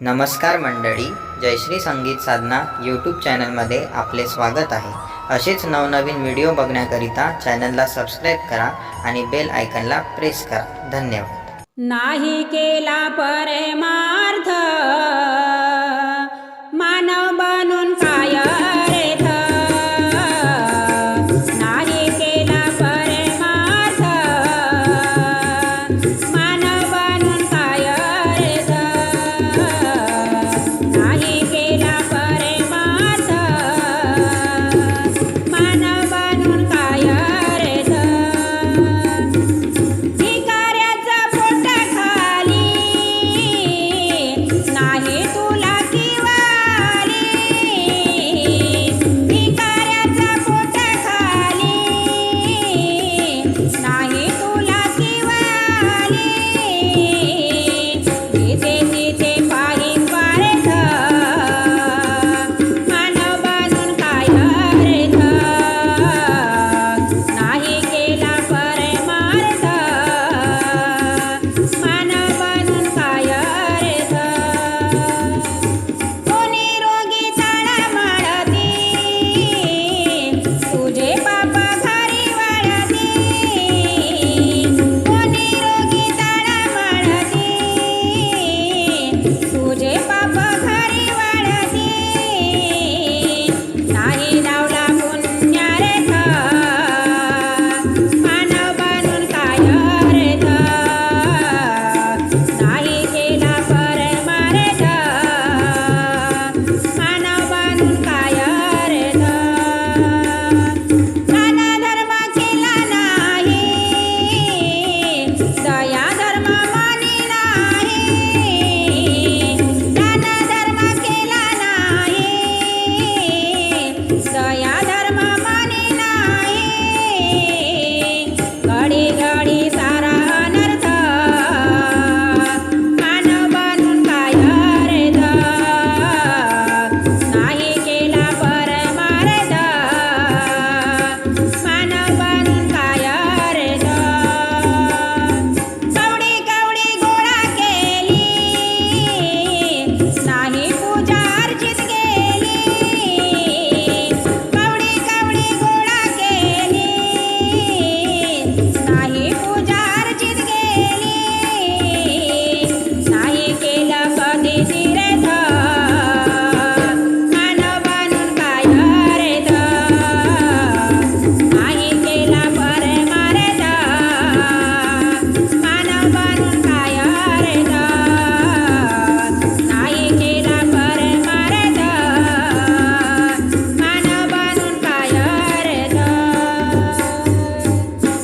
नमस्कार मंडळी जयश्री संगीत साधना यूट्यूब चॅनलमध्ये आपले स्वागत आहे. असेच नवनवीन व्हिडिओ बघण्याकरिता चॅनलला सबस्क्राईब करा आणि बेल आयकनला प्रेस करा. धन्यवाद. नाही केला परेमार्थ. So yeah.